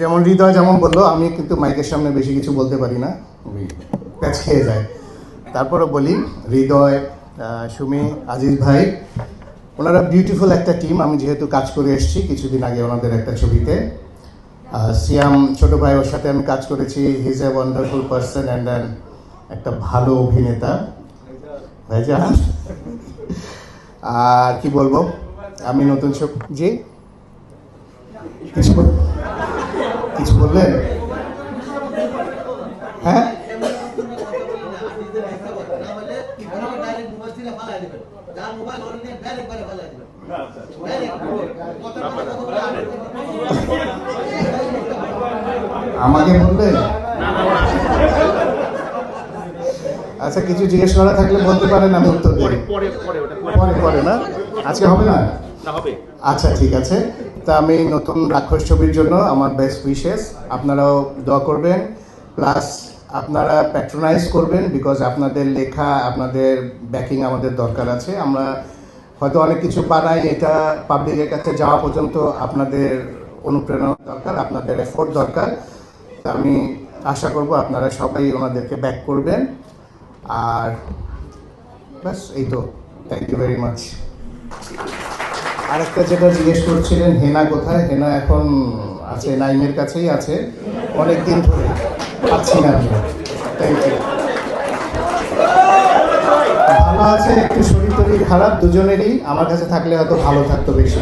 যেমন হৃদয় যেমন বলল, আমি কিন্তু মাইকের সামনে বেশি কিছু বলতে পারি না। প্যাচ খেয়ে যায়। তারপরে বলি, হৃদয় সুমি, আজিজ ভাই, ওনারা বিউটিফুল একটা টিম আমি যেহেতু কাজ করে এসেছি, কিছুদিন আগে ওনাদের একটা ছবিতে। সিয়াম ছোট ভাই ওর সাথে আমি কাজ করেছি। His a wonderful person and একটা ভালো অভিনেতা। ভাইজান, আর কি বলব? আমি নতুন সব জি? কিছু বললেন? হ্যাঁ? আমাকে বললেন আচ্ছা কিছু জিজ্ঞেস করা থাকলে বলতে পারেন আমি উত্তর দিই। পরে পরে না? আজকে হবে না? না হবে। আচ্ছা ঠিক আছে। তা আমি নতুন রাক্ষস ছবির জন্য আমার বেস্ট উইশেস আপনারাও দোয়া করবেন। প্লাস আপনারা প্যাট্রোনাইজ করবেন বিকজ আপনাদের লেখা, আপনাদের ব্যাকিং আমাদের দরকার আছে। আমরা হয়তো অনেক কিছু বানাই, এটা পাবলিকের কাছে যাওয়া পর্যন্ত আপনাদের অনুপ্রেরণা দরকার, আপনাদের এফোর্ট দরকার। তা আমি আশা করব আপনারা সবাই ওনাদেরকে ব্যাক করবেন। আর ব্যাস, এই তো। থ্যাংক ইউ ভেরি মাচ আরেকটা যেটা জিজ্ঞেস করছিলেন, হেনা কোথায়? হেনা এখন আছে, নাইমের কাছেই আছে। অনেক দিন ধরে পাচ্ছি না থ্যাংক ইউ ভালো আছে, একটু শরীর টরীর খারাপ, দুজনেরই। আমার কাছে থাকলে হয়তো ভালো থাকতো বেশি।